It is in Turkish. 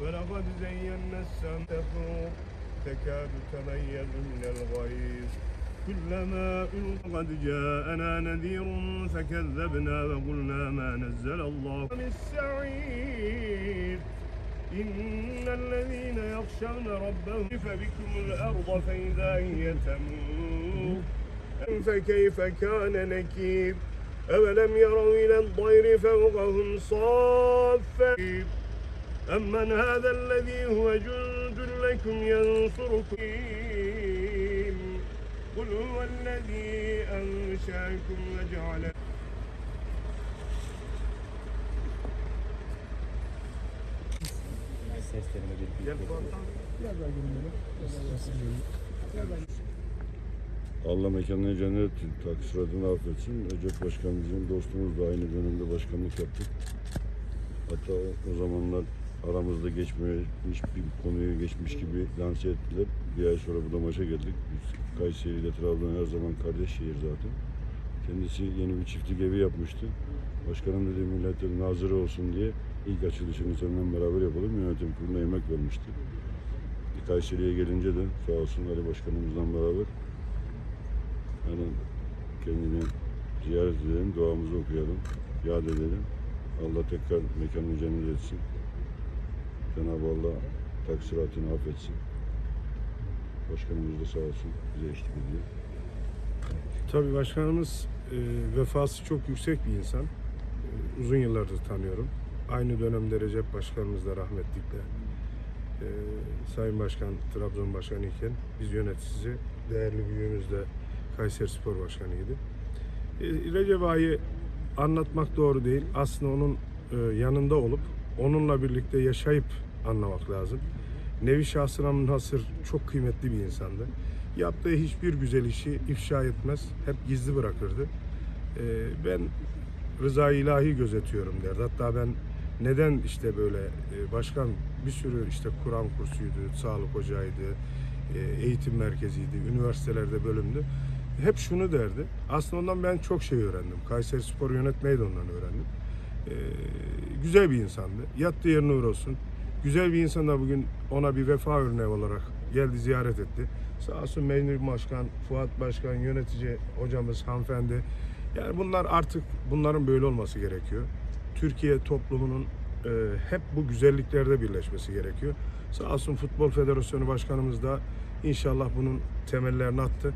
ولقد زينا السماء تكاد تميز من الغيظ كلما قد جاءنا نذير فكذبنا وقلنا ما نزل الله من السعير إن الذين يخشون ربهم فبكم الأرض فإذا هي تمور؟ فكيف كان نكير؟ أولم يروا إلى الطير فوقهم صافات؟ أمن هذا الذي هو جند لكم ينصركم؟ قل هو الذي أنشأكم وجعل Seslerime bir. Allah mekanını cennet etsin. Taksiratını affetsin. Recep Başkan bizim dostumuz da aynı dönemde başkanlık yaptık. Hatta o, o zamanlar aramızda geçmemiş bir konuyu geçmiş gibi lanse ettiler. Bir ay sonra burada maça geldik. Biz Kayseri ile Trabzon her zaman kardeş şehir zaten. Kendisi yeni bir çiftlik evi yapmıştı. Başkanım dedi millet nazırı olsun diye ilk açılışını seninle beraber yapalım. Yönetim kuruluna yemek vermişti. Kayseri'ye gelince de sağ olsun Ali Başkanımızla beraber yani kendini ziyaret edelim, duamızı okuyalım, yad edelim. Allah tekrar mekanını cennet etsin. Cenab-ı Allah taksiratını affetsin. Başkanımız da sağ olsun bize eşlik ediyor. Tabii başkanımız e, vefası çok yüksek bir insan. E, uzun yıllardır tanıyorum. Aynı dönemde Recep Başkanımız da rahmetlikle e, Sayın Başkan, Trabzon Başkanı iken biz yöneticisi, değerli büyüğümüz de Kayseri Spor Başkanıydı. E, Recep Ağa'yı anlatmak doğru değil. Aslında onun e, yanında olup onunla birlikte yaşayıp anlamak lazım. Nevi şahsına münhasır çok kıymetli bir insandı. Yaptığı hiçbir güzel işi ifşa etmez. Hep gizli bırakırdı. E, ben rıza ilahi gözetiyorum derdi. Hatta ben neden işte böyle e, başkan bir sürü işte Kur'an kursuydu, sağlık ocağıydı, e, eğitim merkeziydi, üniversitelerde bölümdü. Hep şunu derdi. Aslında ondan ben çok şey öğrendim. Kayseri Spor yönetmeyi de ondan öğrendim. E, güzel bir insandı. Yattığı yerine uğur olsun. Güzel bir insan da bugün ona bir vefa örneği olarak geldi ziyaret etti. Sağ olsun Meynir Başkan, Fuat Başkan, yönetici hocamız, hanımefendi. Yani bunlar artık bunların böyle olması gerekiyor. Türkiye toplumunun e, hep bu güzelliklerde birleşmesi gerekiyor. Sağ olsun Futbol Federasyonu Başkanımız da inşallah bunun temellerini attı.